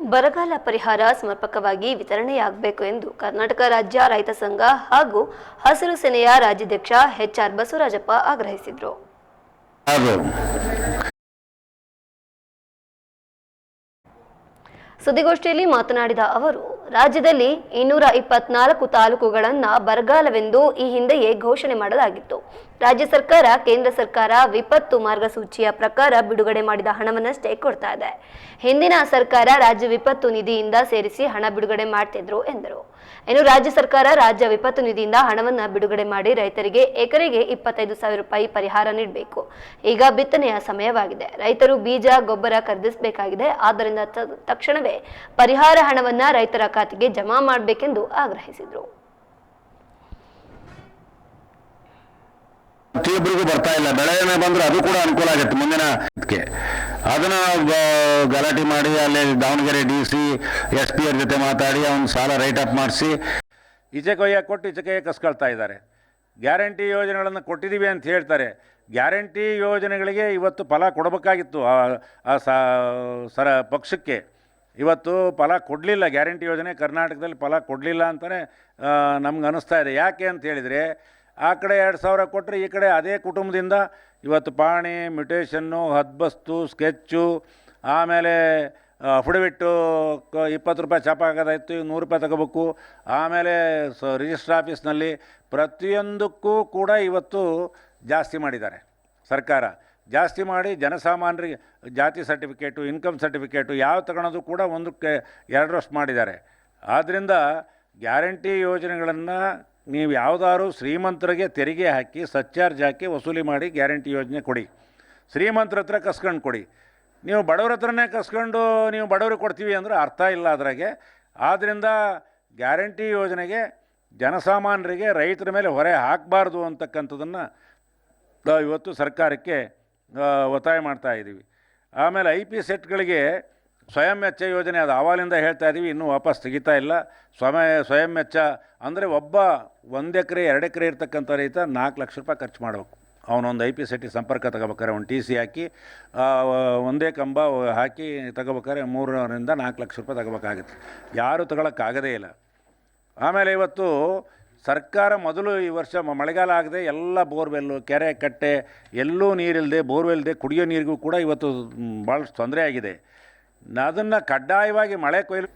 ಬರಗಾಲ ಪರಿಹಾರ ಸಮರ್ಪಕವಾಗಿ ವಿತರಣೆಯಾಗಬೇಕು ಎಂದು ಕರ್ನಾಟಕ ರಾಜ್ಯ ರೈತ ಸಂಘ ಹಾಗೂ ಹಸಿರು ಸೇನೆಯ ರಾಜ್ಯಾಧ್ಯಕ್ಷ ಎಚ್ಆರ್ ಬಸವರಾಜಪ್ಪ ಆಗ್ರಹಿಸಿದರು. ಸುದ್ದಿಗೋಷ್ಠಿಯಲ್ಲಿ ಮಾತನಾಡಿದ ಅವರು ರಾಜ್ಯದಲ್ಲಿ ಇನ್ನೂರ ಇಪ್ಪತ್ನಾಲ್ಕು ತಾಲೂಕುಗಳನ್ನು ಬರಗಾಲವೆಂದು ಈ ಹಿಂದೆಯೇ ಘೋಷಣೆ ಮಾಡಲಾಗಿತ್ತು. ರಾಜ್ಯ ಸರ್ಕಾರ, ಕೇಂದ್ರ ಸರ್ಕಾರ ವಿಪತ್ತು ಮಾರ್ಗಸೂಚಿಯ ಪ್ರಕಾರ ಬಿಡುಗಡೆ ಮಾಡಿದ ಹಣವನ್ನಷ್ಟೇ ಕೊಡ್ತಾ ಇದೆ. ಹಿಂದಿನ ಸರ್ಕಾರ ರಾಜ್ಯ ವಿಪತ್ತು ನಿಧಿಯಿಂದ ಸೇರಿಸಿ ಹಣ ಬಿಡುಗಡೆ ಮಾಡ್ತಿದ್ರು, ಎಂದರು. ಇನ್ನು ರಾಜ್ಯ ಸರ್ಕಾರ ರಾಜ್ಯ ವಿಪತ್ತು ನಿಧಿಯಿಂದ ಹಣವನ್ನ ಬಿಡುಗಡೆ ಮಾಡಿ ರೈತರಿಗೆ ಎಕರೆಗೆ ಇಪ್ಪತ್ತೈದು ಸಾವಿರ ರೂಪಾಯಿ ಪರಿಹಾರ ನೀಡಬೇಕು. ಈಗ ಬಿತ್ತನೆಯ ಸಮಯವಾಗಿದೆ. ರೈತರು ಬೀಜ, ಗೊಬ್ಬರ ಖರೀದಿಸಬೇಕಾಗಿದೆ. ಆದ್ದರಿಂದ ತಕ್ಷಣವೇ ಪರಿಹಾರ ಹಣವನ್ನ ರೈತರ ಖಾತೆಗೆ ಜಮಾ ಮಾಡಬೇಕೆಂದು ಆಗ್ರಹಿಸಿದರು. ಪ್ರತಿಯೊಬ್ಬರಿಗೂ ಬರ್ತಾ ಇಲ್ಲ. ಬೆಳೆ ಬಂದ್ರೆ ಅದು ಕೂಡ ಅನುಕೂಲ ಆಗುತ್ತೆ ಮುಂದಿನ ಅದನ್ನ ಗಲಾಟೆ ಮಾಡಿ ಅಲ್ಲಿ Davanagere D C, S P ಅವ್ರ ಜೊತೆ ಮಾತಾಡಿ ಅವ್ನ ಸಾಲ ರೈಟ್ ಅಪ್ ಮಾಡಿಸಿ. ಈಚೆ ಕೊಯ್ಯ ಕೊಟ್ಟು ಈಚೆ ಕೈಯ ಕಸ್ಕೊಳ್ತಾ ಇದ್ದಾರೆ. ಗ್ಯಾರಂಟಿ ಯೋಜನೆಗಳನ್ನು ಕೊಟ್ಟಿದ್ದೀವಿ ಅಂತ ಹೇಳ್ತಾರೆ. ಗ್ಯಾರಂಟಿ ಯೋಜನೆಗಳಿಗೆ ಇವತ್ತು ಫಲ ಕೊಡಬೇಕಾಗಿತ್ತು ಆ- ಸರ ಪಕ್ಷಕ್ಕೆ. ಇವತ್ತು ಫಲ ಕೊಡಲಿಲ್ಲ. ಗ್ಯಾರಂಟಿ ಯೋಜನೆ ಕರ್ನಾಟಕದಲ್ಲಿ ಫಲ ಕೊಡಲಿಲ್ಲ ಅಂತಲೇ ನಮ್ಗೆ ಅನ್ನಿಸ್ತಾ ಇದೆ. ಯಾಕೆ ಅಂತ ಹೇಳಿದರೆ ಆ ಕಡೆ ಎರಡು ಸಾವಿರ ಕೊಟ್ಟರೆ ಈ ಕಡೆ ಅದೇ ಕುಟುಂಬದಿಂದ ಇವತ್ತು ಪಾಣಿ, ಮ್ಯುಟೇಷನ್ನು, ಹದ್ಬಸ್ತು, ಸ್ಕೆಚ್ಚು, ಆಮೇಲೆ ಅಫಿಡವಿಟ್ಟು ಇಪ್ಪತ್ತು ರೂಪಾಯಿ ಚಾಪ ಆಗೋದಾಯಿತು ಈಗ ನೂರು ರೂಪಾಯಿ ತಗೋಬೇಕು. ಆಮೇಲೆ ಸ ರಿಜಿಸ್ಟ್ರ್ ಆಫೀಸ್ನಲ್ಲಿ ಪ್ರತಿಯೊಂದಕ್ಕೂ ಕೂಡ ಇವತ್ತು ಜಾಸ್ತಿ ಮಾಡಿದ್ದಾರೆ ಸರ್ಕಾರ. ಜಾಸ್ತಿ ಮಾಡಿ ಜನಸಾಮಾನ್ಯರಿಗೆ, ಜಾತಿ ಸರ್ಟಿಫಿಕೇಟು ಇನ್ಕಮ್ ಸರ್ಟಿಫಿಕೇಟು ಯಾವ ತಗೊಳೋದು ಕೂಡ ಒಂದಕ್ಕೆ ಎರಡರಷ್ಟು ಮಾಡಿದ್ದಾರೆ. ಆದ್ದರಿಂದ ಗ್ಯಾರಂಟಿ ಯೋಜನೆಗಳನ್ನು ನೀವು ಯಾವುದಾದ್ರು ಶ್ರೀಮಂತರಿಗೆ ತೆರಿಗೆ ಹಾಕಿ ಸಚ್ಚಾರ್ಜ್ ಹಾಕಿ ವಸೂಲಿ ಮಾಡಿ ಗ್ಯಾರಂಟಿ ಯೋಜನೆ ಕೊಡಿ. ಶ್ರೀಮಂತರ ಹತ್ರ ಕಸ್ಕೊಂಡು ಕೊಡಿ. ನೀವು ಬಡವ್ರ ಹತ್ರನೇ ಕಸ್ಕೊಂಡು ನೀವು ಬಡವ್ರಿಗೆ ಕೊಡ್ತೀವಿ ಅಂದರೆ ಅರ್ಥ ಇಲ್ಲ ಅದ್ರಾಗೆ. ಆದ್ದರಿಂದ ಗ್ಯಾರಂಟಿ ಯೋಜನೆಗೆ ಜನಸಾಮಾನ್ಯರಿಗೆ ರೈತರ ಮೇಲೆ ಹೊರೆ ಹಾಕಬಾರ್ದು ಅಂತಕ್ಕಂಥದ್ದನ್ನು ಇವತ್ತು ಸರ್ಕಾರಕ್ಕೆ ಒತ್ತಾಯ ಮಾಡ್ತಾ ಇದ್ದೀವಿ ಆಮೇಲೆ ಐ ಪಿ ಸೆಟ್ಗಳಿಗೆ ಸ್ವಯಂ ವೆಚ್ಚ ಯೋಜನೆ ಅದು ಆವಾಲಿಂದ ಹೇಳ್ತಾ ಇದ್ದೀವಿ ಇನ್ನೂ ವಾಪಸ್ ತೆಗಿತಾ ಇಲ್ಲ. ಸ್ವಯ ಸ್ವಯಂ ವೆಚ್ಚ ಅಂದರೆ ಒಬ್ಬ ಒಂದು ಎಕರೆ, ಎರಡು ಎಕರೆ ಇರ್ತಕ್ಕಂಥ ರೈತ ನಾಲ್ಕು ಲಕ್ಷ ರೂಪಾಯಿ ಖರ್ಚು ಮಾಡಬೇಕು. ಅವನೊಂದು ಐ ಪಿ ಸೆಟ್ಟಿ ಸಂಪರ್ಕ ತಗೋಬೇಕಾರೆ ಒಂದು ಟಿ ಸಿ ಹಾಕಿ ಒಂದೇ ಕಂಬ ಹಾಕಿ ತಗೋಬೇಕಾದ್ರೆ ಮೂರರಿಂದ ನಾಲ್ಕು ಲಕ್ಷ ರೂಪಾಯಿ ತಗೋಬೇಕಾಗುತ್ತೆ. ಯಾರೂ ತಗೊಳಕ್ಕಾಗದೇ ಇಲ್ಲ. ಆಮೇಲೆ ಇವತ್ತು ಸರ್ಕಾರ ಮೊದಲು ಈ ವರ್ಷ ಮಳೆಗಾಲ ಆಗದೆ ಎಲ್ಲ ಬೋರ್ವೆಲ್ಲು, ಕೆರೆ ಕಟ್ಟೆ ಎಲ್ಲೂ ನೀರಿಲ್ಲದೆ ಬೋರ್ವೆಲ್ದೆ ಕುಡಿಯೋ ನೀರಿಗೂ ಕೂಡ ಇವತ್ತು ಭಾಳಷ್ಟು ತೊಂದರೆ ಆಗಿದೆ. ಅದನ್ನು ಕಡ್ಡಾಯವಾಗಿ ಮಳೆ ಕೊಯ್ಲು